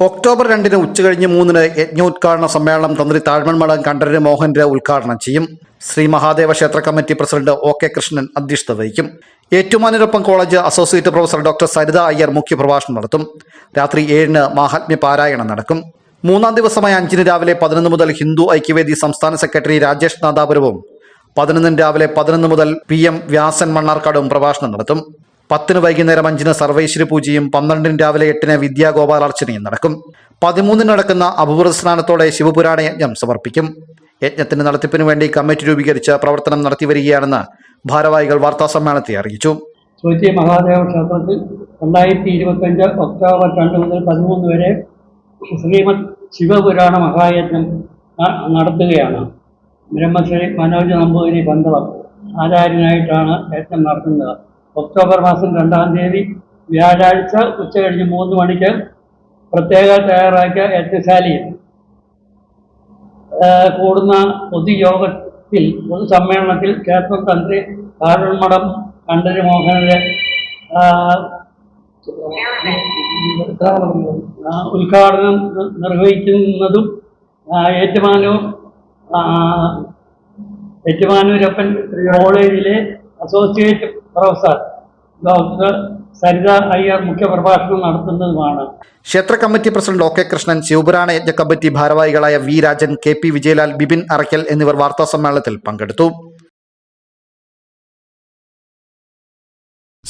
October രണ്ടിന് ഉച്ചകഴിഞ്ഞ് മൂന്നിന് യജ്ഞോദ്ഘാടന സമ്മേളനം തന്ത്രി താഴ്മൺമടം കണ്ഠരര് മോഹൻര ഉദ്ഘാടനം ചെയ്യും. ശ്രീ മഹാദേവ ക്ഷേത്ര committee president O K Krishnan അധ്യക്ഷത വഹിക്കും. ഏറ്റുമാനൂരപ്പം college associate professor doctor Saritha Iyer മുഖ്യപ്രഭാഷണം നടത്തും. രാത്രി ഏഴിന് മാഹാത്മ്യ പാരായണം നടക്കും. മൂന്നാം ദിവസമായ അഞ്ചിന് രാവിലെ പതിനൊന്ന് മുതൽ ഹിന്ദു ഐക്യവേദി സംസ്ഥാന സെക്രട്ടറി രാജേഷ് നാദാപുരവും പതിനൊന്നിന് രാവിലെ പതിനൊന്ന് മുതൽ പി എം വ്യാസൻ മണ്ണാർക്കാടും പ്രഭാഷണം നടത്തും. പത്തിന് വൈകുന്നേരം അഞ്ചിന് സർവേശ്വരി പൂജയും പന്ത്രണ്ടിന് രാവിലെ എട്ടിന് വിദ്യാഗോപാലാർച്ചനയും നടക്കും. പതിമൂന്നിന് നടക്കുന്ന അപൂർവ സ്നാനത്തോടെ ശിവപുരാണ യജ്ഞം സമർപ്പിക്കും. യജ്ഞത്തിന്റെ നടത്തിപ്പിന് വേണ്ടി കമ്മിറ്റി രൂപീകരിച്ച് പ്രവർത്തനം നടത്തി വരികയാണെന്ന് ഭാരവാഹികൾ വാർത്താസമ്മേളനത്തെ അറിയിച്ചു. സൂചി മഹാദേവ ക്ഷേത്രത്തിൽ രണ്ടായിരത്തി ഇരുപത്തഞ്ച് ഒക്ടോബർ രണ്ട് മുതൽ പതിമൂന്ന് വരെ ശ്രീമദ് ശിവപുരാണ മഹായജ്ഞം നടത്തുകയാണ്. ബ്രഹ്മശ്രീ മനോജ് നമ്പൂതിരി ബന്ധവ ആചാര്യനായിട്ടാണ് യജ്ഞം നടത്തുന്നത്. ഒക്ടോബർ മാസം രണ്ടാം തീയതി വ്യാഴാഴ്ച ഉച്ച കഴിഞ്ഞ് മൂന്ന് മണിക്ക് പ്രത്യേക തയ്യാറാക്കിയ യജ്ഞശാലയിൽ കൂടുന്ന പൊതുയോഗത്തിൽ പൊതുസമ്മേളനത്തിൽ ക്ഷേത്ര തന്ത്രി കാരണമഠം കണ്ടരി മോഹനന്റെ ഉദ്ഘാടനം നിർവഹിക്കുന്നതും ഏറ്റുമാനൂർ ഏറ്റുമാനൂരപ്പൻ കോളേജിലെ associate professor doctor Saritha Iyer മുഖ്യപ്രഭാഷണം നടത്തുന്നതുമാണ്. ക്ഷേത്ര committee president O K Krishnan Shiva Purana യജ്ഞ കമ്മിറ്റി ഭാരവാഹികളായ V Rajan K P Vijayalal Bipin Arakkal എന്നിവർ വാർത്താസമ്മേളനത്തിൽ പങ്കെടുത്തു.